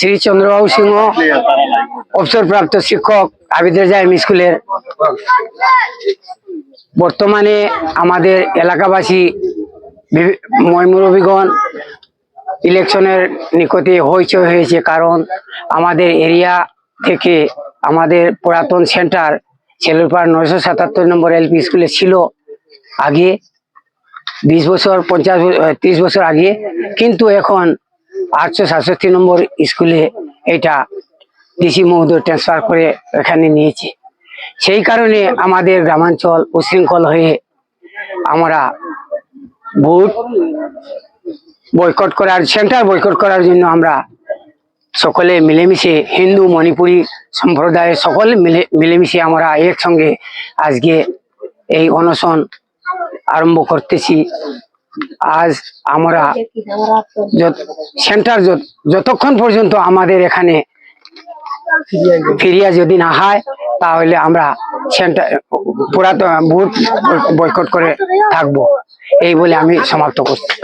শ্রী চন্দ্রবাবু সিংহ, অবসরপ্রাপ্ত শিক্ষক আবিদ রেজা এম স্কুলের। বর্তমানে আমাদের এলাকাবাসী ময়মুরবিগণ ইলেকশনের নিকটে হইচই হয়েছে কারণ আমাদের এরিয়া থেকে আমাদের পুরাতন সেন্টার ছেলেপাড় নয়শো সাতাত্তর নম্বর এলপি স্কুলে ছিল আগে, বিশ বছর, পঞ্চাশ ত্রিশ বছর আগে। কিন্তু এখন আটশো সাতষট্টি নম্বর স্কুলে এটা ডিসি মহোদয় ট্রান্সফার করে এখানে নিয়েছে। সেই কারণে আমাদের গ্রামাঞ্চল উশৃঙ্খল হয়ে আমরা ভোট বয়কট করার, সেন্টার বয়কট করার জন্য আমরা সকলে মিলেমিশে হিন্দু, মণিপুরি সম্প্রদায়ের সকলে মিলে মিলেমিশে আমরা একসঙ্গে আজকে এই অনশন আরম্ভ করতেছি। আজ আমরা সেন্টার যত- যতক্ষণ পর্যন্ত আমাদের এখানে ফিরিয়া যদি না হয়, তাহলে আমরা সেন্টার পুরাতন বুথ বয়কট করে থাকব। এই বলে আমি সমাপ্ত করছি।